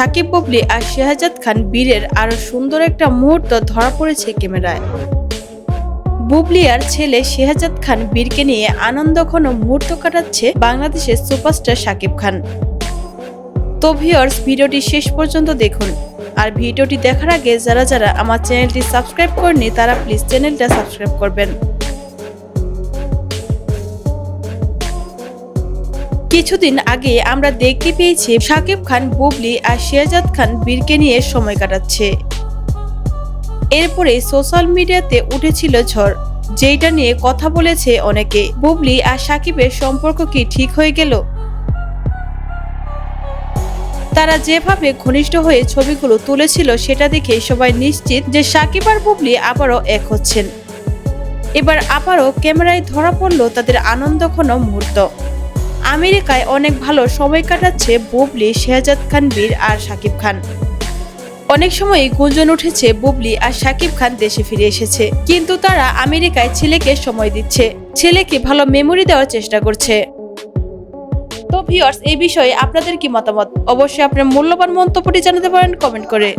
সাকিব বুবলি আর শেহজাদ খান বীরের আরও সুন্দর একটা মুহূর্ত ধরা পড়েছে ক্যামেরায়। বুবলি আর ছেলে শেহজাদ খান বীরকে নিয়ে আনন্দ ঘন মুহূর্ত কাটাচ্ছে বাংলাদেশের সুপারস্টার সাকিব খান। তো ভিউয়ার্স ভিডিওটি শেষ পর্যন্ত দেখুন। আর ভিডিওটি দেখার আগে যারা যারা আমার চ্যানেলটি সাবস্ক্রাইব করেনি তারা প্লিজ চ্যানেলটা সাবস্ক্রাইব করবেন। কিছুদিন আগে আমরা দেখতে পেয়েছি সাকিব খান, বুবলি আর শেহজাদ খান বীরকে নিয়ে সময় কাটাচ্ছে। এরপরে সোশ্যাল মিডিয়াতে উঠেছিল ঝড় যেটা নিয়ে কথা বলেছে অনেকে। বুবলি আর সাকিবের সম্পর্ক কি ঠিক হয়ে গেল? তারা যেভাবে ঘনিষ্ঠ হয়ে ছবিগুলো তুলেছিল, সেটা দেখে সবাই নিশ্চিত যে সাকিব আর বুবলি আবারও এক হচ্ছেন। এবার আবারও ক্যামেরায় ধরা পড়ল তাদের আনন্দঘন মুহূর্ত। আমেরিকায় অনেক ভালো সময় কাটাচ্ছে বুবলি, শেহজাদ খান, বীর আর সাকিব খান। অনেক সময় গুঞ্জন উঠেছে বুবলি আর সাকিব খান দেশে ফিরে এসেছে। কিন্তু তারা আমেরিকায় ছেলেকে সময় দিচ্ছে। ছেলেকে ভালো মেমোরি দেওয়ার চেষ্টা করছে। তো ভিউয়ার্স এই বিষয়ে আপনাদের কি মতামত? অবশ্যই আপনার মূল্যবান মন্তব্যটি জানাতে পারেন কমেন্ট করে।